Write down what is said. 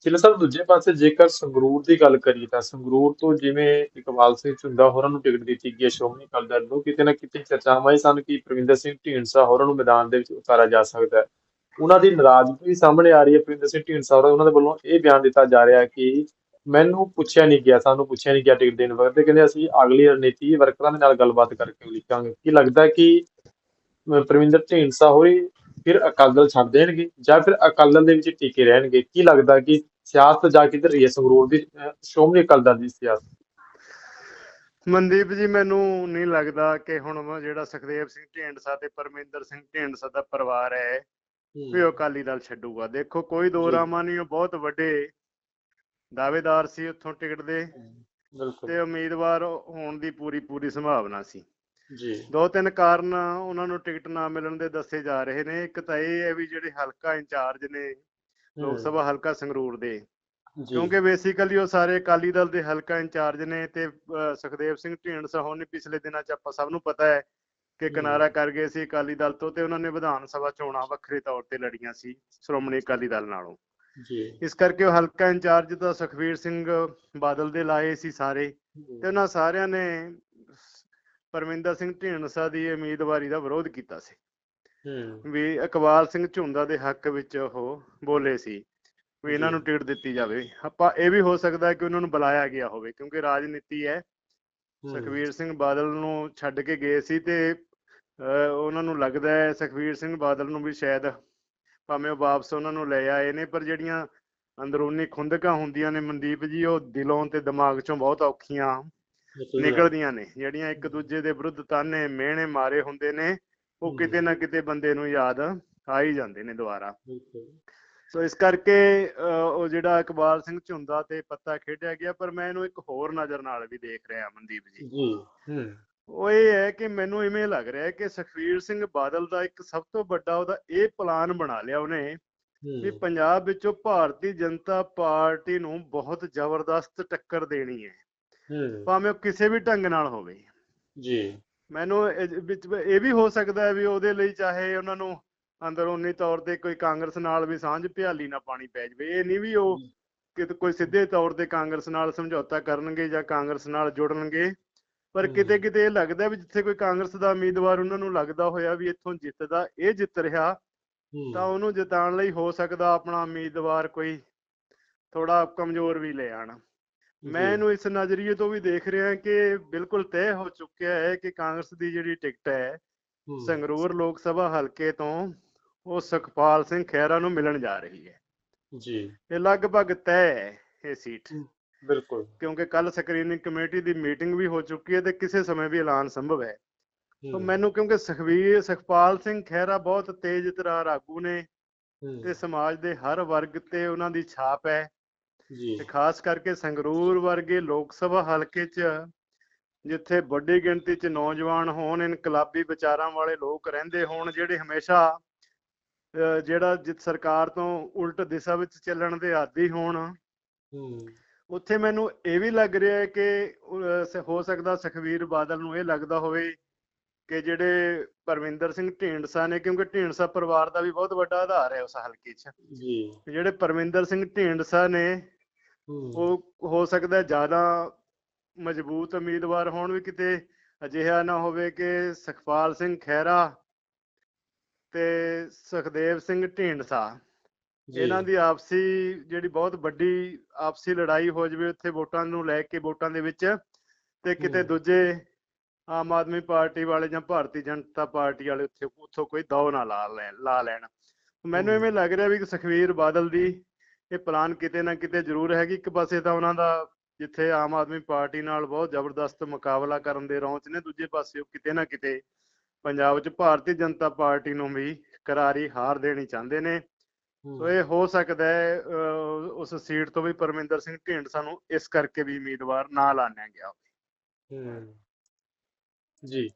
Chill ਸਾਹਿਬ, ਦੂਜੇ ਪਾਸੇ ਜੇਕਰ ਸੰਗਰੂਰ ਦੀ ਗੱਲ ਕਰੀਏ ਤਾਂ ਸੰਗਰੂਰ ਤੋਂ ਜਿਵੇਂ ਇਕਬਾਲ ਸਿੰਘ ਝੁੰਦਾ ਹੋਰਾਂ ਨੂੰ ਟਿਕਟ ਦਿੱਤੀ ਗਈ ਹੈ, ਸ਼੍ਰੋਮਣੀ ਅਕਾਲੀ ਦਲ ਨੂੰ, ਕਿਤੇ ਨਾ ਕਿਤੇ ਚਰਚਾਵਾਂ ਇਹ ਸਨ ਕਿ ਪ੍ਰਵਿੰਦਰ ਸਿੰਘ ਢੀਂਡਸਾ ਹੋਰਾਂ ਨੂੰ ਮੈਦਾਨ ਦੇ ਵਿੱਚ ਉਤਾਰਿਆ ਜਾ ਸਕਦਾ ਹੈ। ਉਹਨਾਂ ਦੀ ਨਾਰਾਜ਼ਗੀ ਸਾਹਮਣੇ ਆ ਰਹੀ ਹੈ, ਪ੍ਰਵਿੰਦਰ ਸਿੰਘ ਢੀਂਡਸਾ ਹੋਰਾਂ, ਉਹਨਾਂ ਦੇ ਵੱਲੋਂ ਇਹ ਬਿਆਨ ਦਿੱਤਾ ਜਾ ਰਿਹਾ ਕਿ ਮੈਨੂੰ ਪੁੱਛਿਆ ਨਹੀਂ ਗਿਆ, ਸਾਨੂੰ ਪੁੱਛਿਆ ਨਹੀਂ ਗਿਆ ਟਿਕਟ ਦੇਣ ਵਕਤ ਕਹਿੰਦੇ ਅਸੀਂ ਅਗਲੀ ਰਣਨੀਤੀ ਵਰਕਰਾਂ ਦੇ ਨਾਲ ਗੱਲਬਾਤ ਕਰਕੇ ਲਿਖਾਂਗੇ ਕੀ ਲੱਗਦਾ ਕਿ ਅਹ ਪ੍ਰਵਿੰਦਰ ਢੀਂਡਸਾ ਹੋਰੀ ਫਿਰ ਅਕਾਲੀ ਦਲ ਛੱਡ ਦੇਣਗੇ ਜਾਂ ਫਿਰ ਅਕਾਲੀ ਦਲ ਦੇ ਵਿੱਚ ਟਿਕੇ ਰਹਿਣਗੇ? ਕੀ ਲੱਗਦਾ ਕਿ ਸਿਆਸਤ ਜਾ ਕਿੱਧਰ ਰਹੀ ਹੈ ਸੰਗਰੂਰ ਦੀ ਸ਼੍ਰੋਮਣੀ ਅਕਾਲੀ ਦਲ ਦੀ ਸਿਆਸਤ? ਮਨਦੀਪ ਜੀ ਮੈਨੂੰ ਨਹੀਂ ਲੱਗਦਾ ਕਿ ਹੁਣ ਜਿਹੜਾ ਸੁਖਦੇਵ ਸਿੰਘ ਢੀਂਡਸਾ ਤੇ ਪਰਮਿੰਦਰ ਸਿੰਘ ਢੀਂਡਸਾ ਦਾ ਪਰਿਵਾਰ ਹੈ ਵੀ ਉਹ ਅਕਾਲੀ ਦਲ ਛੱਡੂਗਾ। ਦੇਖੋ ਕੋਈ ਦੋ। ਰਾਮਾ ਨਹੀਂ ਉਹ ਬਹੁਤ ਵੱਡੇ ਦਾਅਵੇਦਾਰ ਸੀ ਉੱਥੋਂ ਟਿਕਟ ਦੇ ਤੇ ਉਮੀਦਵਾਰ ਹੋਣ ਦੀ ਪੂਰੀ ਪੂਰੀ ਸੰਭਾਵਨਾ ਸੀ। ਜੀ। ਦੋ ਤਿੰਨ ਕਾਰਨ ਉਹਨਾਂ ਨੂੰ ਟਿਕਟ ਨਾ ਮਿਲਣ ਦੇ ਦੱਸੇ ਜਾ ਰਹੇ ਨੇ। ਇੱਕ ਤਾਂ ਇਹ ਹੈ ਵੀ ਜਿਹੜੇ ਹਲਕਾ ਇੰਚਾਰਜ ਨੇ ਲੋਕ ਸਭਾ ਹਲਕਾ ਸੰਗਰੂਰ ਦੇ ਕਿਉਂਕਿ ਬੇਸਿਕਲੀ ਉਹ ਸਾਰੇ ਅਕਾਲੀ ਦਲ ਦੇ ਹਲਕਾ ਇੰਚਾਰਜ ਨੇ ਤੇ ਸੁਖਦੇਵ ਸਿੰਘ ਢੀਂਡਸਾ ਹੋਣ ਨੇ। ਪਿਛਲੇ ਦਿਨਾਂ ਚ ਆਪਾਂ ਸਭ ਨੂੰ ਪਤਾ ਹੈ ਕਿ। ਕਿਨਾਰਾ ਕਰ ਗਏ ਸੀ ਅਕਾਲੀ ਦਲ ਤੋਂ ਤੇ ਉਹਨਾਂ ਨੇ ਵਿਧਾਨ ਸਭਾ ਚੋਣਾਂ ਵੱਖਰੇ ਤੌਰ ਤੇ ਲੜੀਆਂ ਸੀ ਸ਼੍ਰੋਮਣੀ ਅਕਾਲੀ ਦਲ ਨਾਲੋਂ। ਜੀ। ਇਸ ਕਰਕੇ ਉਹ ਹਲਕਾ ਇੰਚਾਰਜ ਤਾਂ ਸੁਖਵੀਰ ਸਿੰਘ ਬਾਦਲ ਦੇ ਲਾਏ ਸੀ ਸਾਰੇ ਤੇ ਉਹਨਾਂ ਸਾਰਿਆਂ ਨੇ ਪਰਮਿੰਦਰ ਸਿੰਘ ਢੀਂਡਸਾ ਦੀ ਉਮੀਦਵਾਰੀ ਦਾ ਵਿਰੋਧ ਕੀਤਾ ਸੀ। ਹੂੰ। ਵੀ ਇਕਬਾਲ ਸਿੰਘ ਝੁੰਦਾ ਦੇ ਹੱਕ ਵਿੱਚ ਉਹ ਬੋਲੇ ਸੀ ਵੀ ਇਹਨਾਂ। ਨੂੰ ਟਿਕਟ ਦਿੱਤੀ ਜਾਵੇ। ਆਪਾਂ ਇਹ ਵੀ ਹੋ ਸਕਦਾ ਹੈ ਕਿ ਉਹਨਾਂ ਨੂੰ ਬੁਲਾਇਆ ਗਿਆ ਹੋਵੇ ਕਿਉਂਕਿ ਰਾਜਨੀਤੀ ਹੈ। ਸੁਖਵੀਰ ਸਿੰਘ ਬਾਦਲ ਨੂੰ ਛੱਡ ਕੇ ਗਏ ਸੀ ਤੇ ਉਹਨਾਂ ਨੂੰ ਲੱਗਦਾ ਹੈ ਸੁਖਵੀਰ ਸਿੰਘ ਬਾਦਲ ਨੂੰ ਵੀ ਸ਼ਾਇਦ ਭਾਵੇਂ ਉਹ ਵਾਪਸ ਉਹਨਾਂ ਨੂੰ ਲੈ ਆਏ ਨੇ ਪਰ ਜਿਹੜੀਆਂ ਅੰਦਰੂਨੀ ਖੁੰਦਕਾਂ ਹੁੰਦੀਆਂ ਨੇ ਮਨਦੀਪ ਜੀ ਉਹ ਦਿਲੋਂ ਤੇ ਦਿਮਾਗ ਚੋਂ ਬਹੁਤ ਔਖੀਆਂ ਨਿਕਲਦੀਆਂ ਨੇ ਜਿਹੜੀਆਂ ਇੱਕ ਦੂਜੇ ਦੇ ਵਿਰੁੱਧ ਤਾਨੇ ਮਿਹਣੇ ਮਾਰੇ ਹੁੰਦੇ ਨੇ ਉਹ। ਕਿਤੇ ਨਾ ਕਿਤੇ ਬੰਦੇ ਨੂੰ ਯਾਦ ਆ ਹੀ ਜਾਂਦੇ ਨੇ ਦੁਬਾਰਾ। ਸੋ ਇਸ ਕਰਕੇ ਉਹ ਜਿਹੜਾ ਇਕਬਾਲ ਸਿੰਘ ਝੁੰਦਾ ਤੇ ਪੱਤਾ ਖੇਡਿਆ ਗਿਆ ਪਰ ਮੈਂ ਇਹਨੂੰ ਇੱਕ ਹੋਰ ਨਜ਼ਰ ਨਾਲ ਵੀ ਦੇਖ ਰਿਹਾ ਮਨਦੀਪ ਜੀ। ਜੀ। ਉਹ ਇਹ ਹੈ ਕਿ ਮੈਨੂੰ ਇਵੇਂ ਲੱਗ ਰਿਹਾ ਹੈ ਕਿ ਸੁਖਵੀਰ ਸਿੰਘ ਬਾਦਲ ਦਾ ਇੱਕ ਸਭ ਤੋਂ ਵੱਡਾ ਉਹਦਾ ਇਹ ਪਲਾਨ ਬਣਾ ਲਿਆ ਉਹਨੇ ਹੂੰ। ਪੰਜਾਬ ਵਿੱਚੋਂ ਭਾਰਤੀ ਜਨਤਾ ਪਾਰਟੀ ਨੂੰ ਬਹੁਤ ਜ਼ਬਰਦਸਤ ਟੱਕਰ ਦੇਣੀ ਹੂੰ। ਭਾਵੇਂ ਉਹ ਕਿਸੇ ਵੀ ਢੰਗ ਨਾਲ ਹੋਵੇ। ਜੀ। ਮੈਨੂੰ ਇਹ- ਵੀ ਹੋ ਸਕਦਾ ਹੈ ਵੀ ਉਹਦੇ ਲਈ ਚਾਹੇ ਉਹਨਾਂ ਨੂੰ ਅੰਦਰੂਨੀ ਤੌਰ ਤੇ ਕੋਈ ਕਾਂਗਰਸ ਨਾਲ ਵੀ ਸਾਂਝ ਭਿਆਲੀ ਨਾ ਪਾਣੀ ਪੈ ਜਾਵੇ। ਇਹ ਨਹੀਂ ਵੀ ਉਹ ਕਿਤੇ ਕੋਈ ਸਿੱਧੇ ਤੌਰ ਤੇ ਕਾਂਗਰਸ ਨਾਲ ਸਮਝੌਤਾ ਕਰਨਗੇ ਜਾਂ ਕਾਂਗਰਸ ਨਾਲ ਜੁੜਨਗੇ। ਪਰ। ਕਿਤੇ ਕਿਤੇ ਇਹ ਲੱਗਦਾ ਵੀ ਜਿੱਥੇ ਕੋਈ ਕਾਂਗਰਸ ਦਾ ਉਮੀਦਵਾਰ ਉਹਨਾਂ ਨੂੰ ਲੱਗਦਾ ਹੋਇਆ ਵੀ ਇੱਥੋਂ ਜਿੱਤਦਾ ਇਹ ਜਿੱਤ ਰਿਹਾ ਤਾਂ ਉਹਨੂੰ ਜਿਤਾਉਣ ਲਈ ਹੋ ਸਕਦਾ ਆਪਣਾ ਉਮੀਦਵਾਰ ਕੋਈ ਥੋੜਾ ਕਮਜ਼ੋਰ ਵੀ ਲੈ ਆਣ। ਮੈਂ। ਇਹਨੂੰ ਇਸ ਨਜ਼ਰੀਏ ਤੋਂ ਵੀ ਦੇਖ ਰਿਹਾ ਕਿ ਬਿਲਕੁਲ ਤੈਅ ਹੋ ਚੁੱਕਿਆ ਹੈ ਕਿ ਕਾਂਗਰਸ ਦੀ ਜਿਹੜੀ ਟਿਕਟ ਹੈ। ਸੰਗਰੂਰ ਲੋਕ ਸਭਾ ਹਲਕੇ ਤੋਂ ਉਹ ਸੁਖਪਾਲ ਸਿੰਘ ਖਹਿਰਾ ਨੂੰ ਮਿਲਣ ਜਾ ਰਹੀ ਹੈ ਜੀ ਇਹ ਲਗਭਗ ਤੈਅ ਹੈ ਇਹ ਸੀਟ ਬਿਲਕੁਲ ਕਿਉਂਕਿ ਕੱਲ ਸਕਰੀਨਿੰਗ ਕਮੇਟੀ ਦੀ ਮੀਟਿੰਗ ਵੀ ਹੋ ਚੁੱਕੀ ਹੈ ਤੇ ਕਿਸੇ ਸਮੇਂ ਵੀ ਐਲਾਨ ਸੰਭਵ ਹੈ ਤਾਂ। ਮੈਨੂੰ ਕਿਉਂਕਿ ਸੁਖਵੀਰ ਸੁਖਪਾਲ ਸਿੰਘ ਖਹਿਰਾ ਬਹੁਤ ਤੇਜ਼ ਤਰਾਰ ਆਗੂ ਨੇ। ਤੇ ਸਮਾਜ ਦੇ ਹਰ ਵਰਗ ਤੇ ਉਹਨਾਂ ਦੀ ਛਾਪ ਹੈ ਤੇ ਖਾਸ ਕਰਕੇ ਸੰਗਰੂਰ ਵਰਗੇ ਲੋਕ ਸਭਾ ਹਲਕੇ 'ਚ ਜਿੱਥੇ ਵੱਡੀ ਗਿਣਤੀ 'ਚ ਨੌਜਵਾਨ ਹੋਣ ਇਨਕਲਾਬੀ ਵਿਚਾਰਾਂ ਵਾਲੇ ਲੋਕ ਰਹਿੰਦੇ ਹੋਣ ਜਿਹੜੇ ਹਮੇਸ਼ਾ ਜਿਹੜਾ ਜਿਤ ਸਰਕਾਰ ਤੋਂ ਉਲਟ ਦਿਸ਼ਾ ਵਿੱਚ ਚੱਲਣ ਦੇ ਆਦੀ ਹੋਣ। ਉੱਥੇ ਮੈਨੂੰ ਇਹ ਵੀ ਲੱਗ ਰਿਹਾ ਹੈ ਕਿ ਹੋ ਸਕਦਾ ਸੁਖਵੀਰ ਬਾਦਲ ਨੂੰ ਇਹ ਲੱਗਦਾ ਹੋਵੇ ਕਿ ਜਿਹੜੇ ਪਰਮਿੰਦਰ ਸਿੰਘ ਢੀਂਡਸਾ ਨੇ ਕਿਉਂਕਿ ਢੀਂਡਸਾ ਪਰਿਵਾਰ ਦਾ ਵੀ ਬਹੁਤ ਵੱਡਾ ਆਧਾਰ ਹੈ ਉਸ ਹਲਕੇ 'ਚ। ਜੀ। ਜਿਹੜੇ ਪਰਮਿੰਦਰ ਸਿੰਘ ਢੀਂਡਸਾ ਨੇ ਉਹ ਹੋ ਸਕਦਾ ਜ਼ਿਆਦਾ ਮਜ਼ਬੂਤ ਉਮੀਦਵਾਰ ਹੋਣ ਵੀ ਕਿਤੇ ਅਜਿਹਾ ਨਾ ਹੋਵੇ ਕਿ ਸੁਖਪਾਲ ਸਿੰਘ ਖਹਿਰਾ ਤੇ ਸੁਖਦੇਵ ਸਿੰਘ ਢੀਂਡਸਾ। ਇਹਨਾਂ ਦੀ ਆਪਸੀ ਜਿਹੜੀ ਬਹੁਤ ਵੱਡੀ ਆਪਸੀ ਲੜਾਈ ਹੋ ਜਾਵੇ ਉੱਥੇ ਵੋਟਾਂ ਨੂੰ ਲੈ ਕੇ ਵੋਟਾਂ ਦੇ ਵਿੱਚ ਤੇ ਕਿਤੇ। ਦੂਜੇ ਆਮ ਆਦਮੀ ਪਾਰਟੀ ਵਾਲੇ ਜਾਂ ਭਾਰਤੀ ਜਨਤਾ ਪਾਰਟੀ ਵਾਲੇ ਉੱਥੇ ਉੱਥੋਂ ਕੋਈ ਦੌ ਨਾ ਲਾ ਲੈਣ ਲਾ ਲੈਣ ਮੈਨੂੰ। ਐਵੇਂ ਲੱਗ ਰਿਹਾ ਵੀ ਕਿ ਸੁਖਵੀਰ ਬਾਦਲ ਦੀ ਇਹ ਪਲਾਨ ਕਿਤੇ ਨਾ ਕਿਤੇ ਜ਼ਰੂਰ ਹੈਗੀ। ਇੱਕ ਪਾਸੇ ਤਾਂ ਉਹਨਾਂ ਦਾ ਜਿੱਥੇ ਆਮ ਆਦਮੀ ਪਾਰਟੀ ਨਾਲ ਬਹੁਤ ਜ਼ਬਰਦਸਤ ਮੁਕਾਬਲਾ ਕਰਨ ਦੇ ਰੌਂਚ ਨੇ ਦੂਜੇ ਪਾਸੇ ਉਹ ਕਿਤੇ ਨਾ ਕਿਤੇ ਪੰਜਾਬ 'ਚ ਭਾਰਤੀ ਜਨਤਾ ਪਾਰਟੀ ਨੂੰ ਵੀ ਕਰਾਰੀ ਹਾਰ ਦੇਣੀ ਚਾਹੁੰਦੇ ਨੇ। ਹੂੰ। ਸੋ ਇਹ ਹੋ ਸਕਦਾ ਹੈ ਉਸ ਸੀਟ ਤੋਂ ਵੀ ਪਰਮਿੰਦਰ ਸਿੰਘ ਢੀਂਡਸਾ ਨੂੰ ਇਸ ਕਰਕੇ ਵੀ ਉਮੀਦਵਾਰ ਨਾ ਲਾਣਿਆ ਗਿਆ ਹੂੰ। ਜੀ।